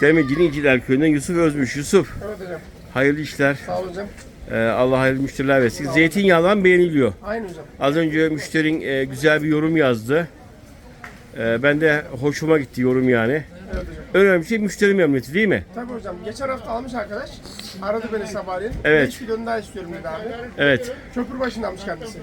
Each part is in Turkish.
Demirci'nin İnciler Köyü'nden Yusuf Özmüş. Yusuf Evet hocam. hayırlı işler. Sağ olun hocam. Ee, Allah hayırlı müşteriler versin. Zeytinyağından beğeniliyor. Aynı hocam. Az önce müşterin e, güzel bir yorum yazdı. Ee, ben de hoşuma gitti yorum yani. Evet hocam. Önemli şey müşteri memnuniyeti değil mi? Tabii hocam. Geçen hafta almış arkadaş. Aradı beni sabahleyin. Evet. 5 kilonun daha istiyorum dedi abi. Evet. Köprü başındanmış kendisi.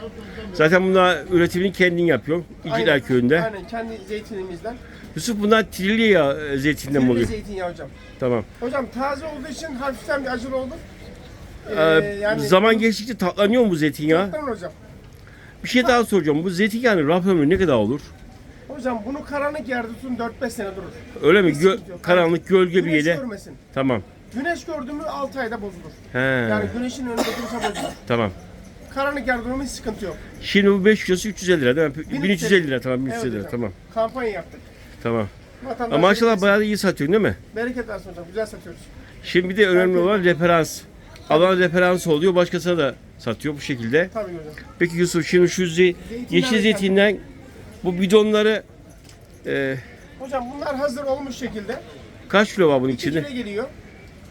Zaten bunlar üretimini kendin yapıyorsun. İnciler Köyü'nde. Aynen. Kendi zeytinimizden. Yusuf bunlar trilya e, zeytinden mi Kirli oluyor? zeytinyağı hocam. Tamam. Hocam taze olduğu için hafiften bir acılı oldu. Ee, zaman geçtikçe tatlanıyor mu bu zeytinyağı? Tamam hocam. Bir şey daha soracağım. Bu zeytinyağının raf ömrü ne kadar olur? Hocam bunu karanlık yerde tutun 4-5 sene durur. Öyle mi? Gö- yok. karanlık gölge bir Güneş yere. görmesin. Tamam. Güneş gördü mü 6 ayda bozulur. He. Yani güneşin önünde durursa bozulur. Tamam. Karanlık yerde durma hiç sıkıntı yok. Şimdi bu 5 kilosu 350 lira değil mi? 1350 1350 lira tamam 1350 Evet lira hocam. tamam. Kampanya yaptık. Tamam. Vatandaş Ama maşallah bayağı da iyi satıyorsun değil mi? Bereket versin hocam. Güzel satıyoruz. Şimdi bir de önemli olan referans. Alan referans oluyor başkasına da satıyor bu şekilde. Tabii hocam. Peki Yusuf şimdi şu ze- yeşil zeytinden bu bidonları e, Hocam bunlar hazır olmuş şekilde. kaç kilo var bunun 2 içinde? kilo geliyor.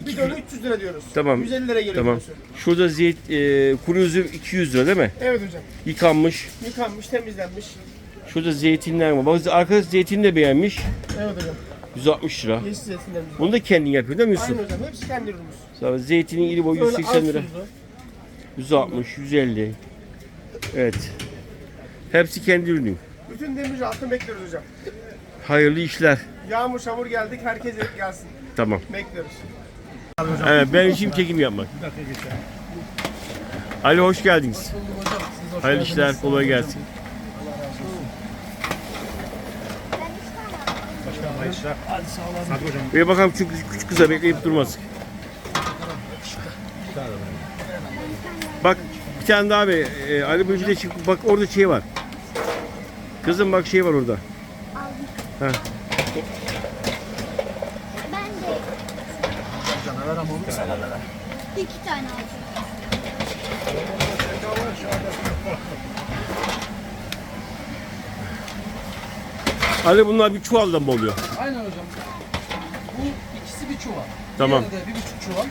Bir dönü 300 lira diyoruz. Tamam. 150 lira geliyor. Tamam. kilosu. Şurada zeyt, e, kuru üzüm 200 lira değil mi? Evet hocam. Yıkanmış. Yıkanmış, temizlenmiş. Şurada zeytinler var. Bak arkadaş zeytini de beğenmiş. Evet hocam. 160 lira. Yeşil zeytinlerimiz. Bunu da kendin yapıyorsun değil mi Yusuf? Aynı hocam. Hepsi kendi ürünümüz. Sonra Zeytinin iri boyu Böyle 180 az lira. tuzlu. 160, 150. Evet. Hepsi kendi ürünün. Bütün demir altın bekliyoruz hocam. Hayırlı işler. Yağmur şamur geldik. Herkes gelsin. Tamam. Bekliyoruz. Evet ben işim çekim yapmak. Ali hoş geldiniz. Hayırlı işler, kolay gelsin. Bir bakalım küçük, küçük kıza bekleyip durmasın. Bak bir tane daha abi. E, Ali bir de çık- bak orada şey var. Kızım bak şey var orada. Ha. Ben de. İki tane aldım. Ali bunlar bir çuvaldan mı oluyor? Aynen hocam. Bu ikisi bir çuval. Tamam. Diğeri de bir buçuk çuval.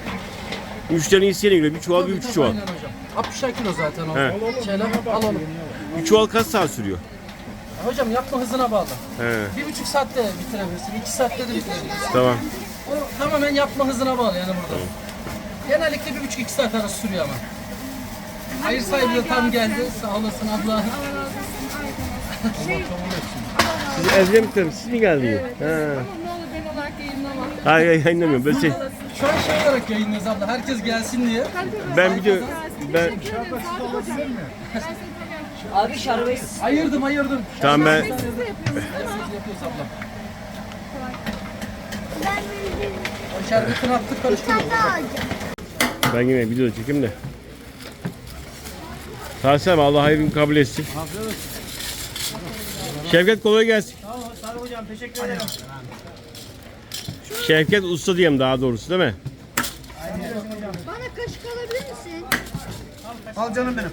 Müşterinin isteğine göre bir çuval bir buçuk çuval. Aynen hocam. 60 kilo zaten o. He. Şeyler alalım. Bir çuval kaç saat sürüyor? Hocam yapma hızına bağlı. He. Bir buçuk saatte bitirebilirsin, iki saatte de bitirebilirsin. Tamam. O tamamen yapma hızına bağlı yani burada. Genellikle bir buçuk iki saat arası sürüyor ama. Hayır sahibi de tam geldi. Sağ olasın abla. Siz evde mi Siz mi geldiniz? He. Ne olur ben olarak yayınlama. Hayır hayır yayınlamıyorum. Ben, şey, Şu an şey olarak yayınlıyoruz abla. Herkes gelsin diye. ben bir de ben Ayırdım ayırdım. tamam ben Siz yapıyoruz abla. Ben de O şerbetini attık bir karıştırdık. ben yine video çekeyim de. Tahsin abi Allah hayrını kabul etsin. Şevket kolay gelsin. Sağ olun hocam. Teşekkür ederim. Şevket Usta diyeyim daha doğrusu değil mi? Bana kaşık alabilir misin? Al canım benim.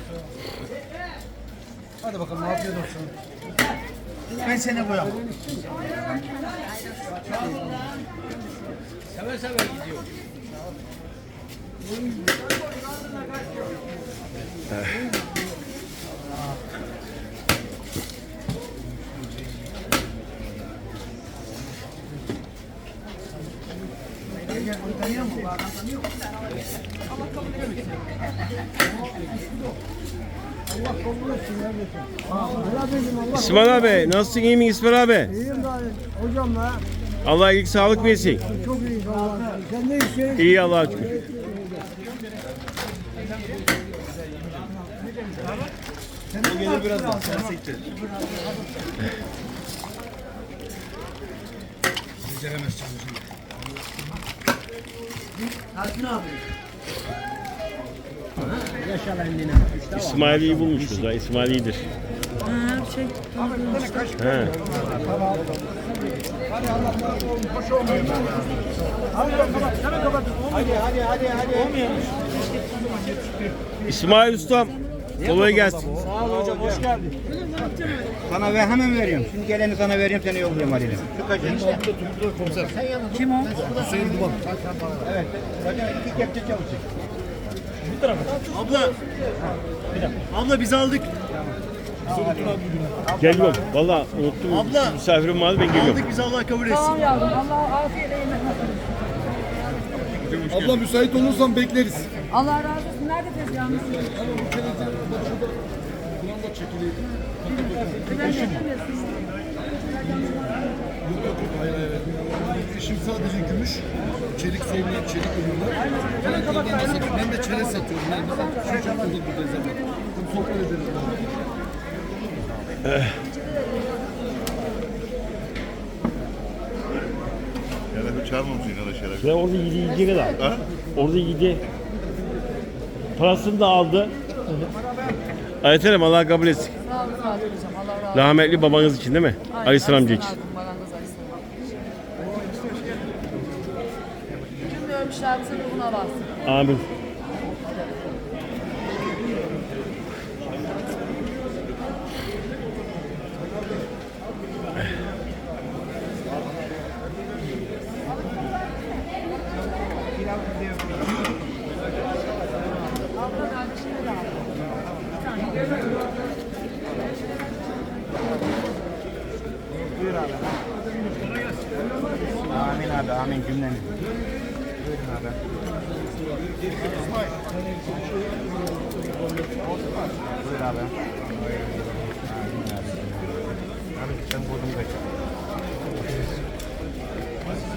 Hadi bakalım afiyet olsun. Ben seni koyamam. Sever sever gidiyor. İsmail abi nasılsın iyi mi İsmail abi? İyiyim daha hocam la. Allah iyilik sağlık versin. Çok iyi Allah. Sen ne istiyorsun? İyi Allah'a şükür. İsmail iyi bulmuşuz ha. İsmail iyidir. He. İsmail Ustam Kolay gelsin. Sağ ol hocam hoş geldin. Sana ve hemen veriyorum. Şimdi geleni sana veriyorum seni yolluyorum Ali'yle. Şu kaçın işte. Kim o? Hüseyin Duman. Evet. Zaten iki kepçe çalışıyor. Abla. Abla biz aldık. Geliyorum. Valla unuttum. Abla. Misafirim vardı ben geliyorum. Aldık biz Allah kabul etsin. Tamam yavrum. Allah afiyetle yemek nasip Abla müsait olursan bekleriz. Allah razı olsun. Nerede tezgahınız? İşim sadece gümüş, çelik sevmeyen çelik ürünler. Çeliklerden de satıyorum. Ben de çelik satıyorum. Yani bizim şu çok olur buradayız abla. Hem sohbet ederiz. Yani çağırmamışsın arkadaşlar. Ve orada yedi yiyeceği kadar. Orada yedi. Parasını da aldı. Ayterim Allah kabul etsin. Sağ olun Fatih Hocam. Allah razı olsun. Rahmetli babanız için değil mi? Ali Sıra amca için. Marangoz Ali Sıram. Cümle ölmüşlerimizin ruhuna varsın. Amin. Amin abi amin cümlemiz. Buyurun abi. Buyur abi. Amin abi. Abi sen buldun kaç.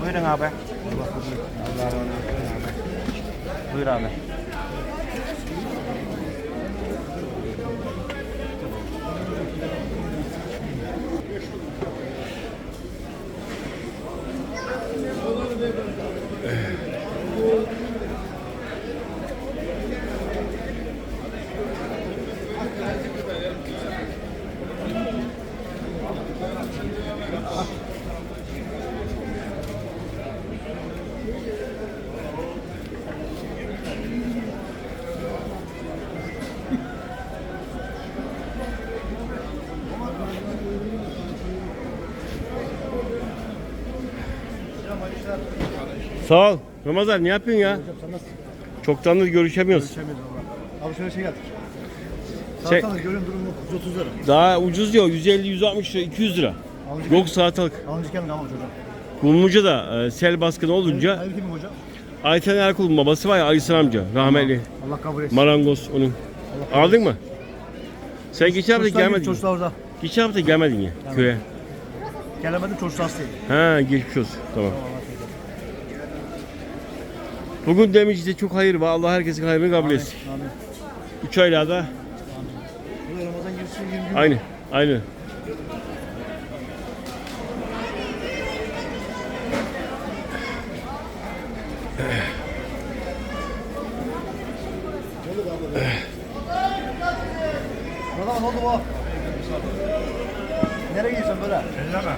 Buyurun abi. Allah razı olsun abi. Buyur abi. Sağ ol. Ramazan ne yapıyorsun ya? Çoktandır görüşemiyoruz. Alışverişe geldik. Şey, Salatalık görüyorum durumu 130 lira. daha ucuz diyor. 150, 160 lira, 200 lira. Yok salatalık. Alıncı kendin almamış hocam. Kumluca da e, sel baskını olunca Hayır kimin hocam? Ayten Erkul'un babası var ya Sıra amca. Rahmetli. Allah kabul etsin. Marangoz onun. Aldın mı? Sen geçen hafta Çocuklar gelmedin. Çocuklar orada. Geçen hafta gelmedin ya köye. Gelemedim çocuk hastayım. Ha geçmiş olsun. Tamam. Bugün Demirci'de çok hayır var. Allah herkesin hayrını kabul etsin. Amin. Üç aylarda Bu da Ramazan girişi 20 gün. aynı. Aynı. Ramazan oldu bu. Nereye gidiyorsun böyle? Elleme.